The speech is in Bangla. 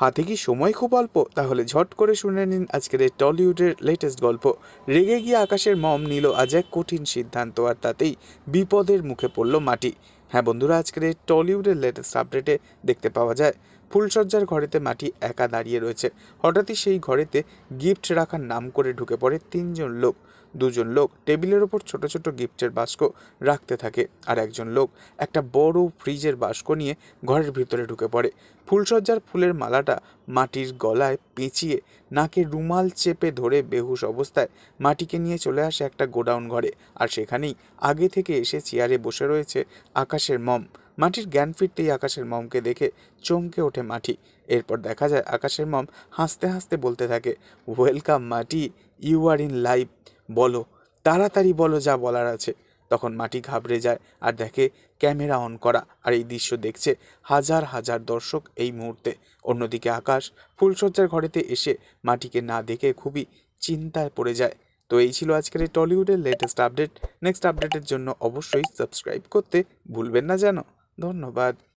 হাতে কি সময় খুব অল্প? তাহলে ঝট করে শুনে নিন আজকের এই টলিউডের লেটেস্ট গল্প। রেগে গিয়ে আকাশের মম নিল আজ এক কঠিন সিদ্ধান্ত আর তাতেই বিপদের মুখে পড়ল মাটি। হ্যাঁ বন্ধুরা, আজকের এই টলিউডের লেটেস্ট আপডেটে দেখতে পাওয়া যায়। ফুলসজ্জার ঘরেতে মাটি একা দাঁড়িয়ে রয়েছে। হঠাৎই সেই ঘরেতে গিফট রাখার নাম করে ঢুকে পড়ে তিনজন লোক। দুজন লোক টেবিলের ওপর ছোট ছোট গিফটের বাস্ক রাখতে থাকে আর একজন লোক একটা বড় ফ্রিজের বাস্ক নিয়ে ঘরের ভিতরে ঢুকে পড়ে। ফুলসজ্জার ফুলের মালাটা মাটির গলায় পেঁচিয়ে নাকে রুমাল চেপে ধরে বেহুশ অবস্থায় মাটিকে নিয়ে চলে আসে একটা গোডাউন ঘরে। আর সেখানেই আগে থেকে এসে চেয়ারে বসে রয়েছে আকাশের মম। মাটির জ্ঞান ফিরতেই আকাশের মমকে দেখে চমকে ওঠে মাটি। এরপর দেখা যায় আকাশের মম হাসতে হাসতে বলতে থাকে ওয়েলকাম মাটি ইউ আর ইন লাইভ বলো, তাড়াতাড়ি বলো যা বলার আছে। তখন মাটি ঘাবড়ে যায় আর দেখে ক্যামেরা অন করা আর এই দৃশ্য দেখছে হাজার হাজার দর্শক এই মুহূর্তে। অন্যদিকে আকাশ ফুলসজ্জার ঘরেতে এসে মাটিকে না দেখে খুবই চিন্তায় পড়ে যায়। তো এই ছিল আজকের এই টলিউডের লেটেস্ট আপডেট নেক্সট আপডেটের জন্য অবশ্যই সাবস্ক্রাইব করতে ভুলবেন না যেন। ধন্যবাদ।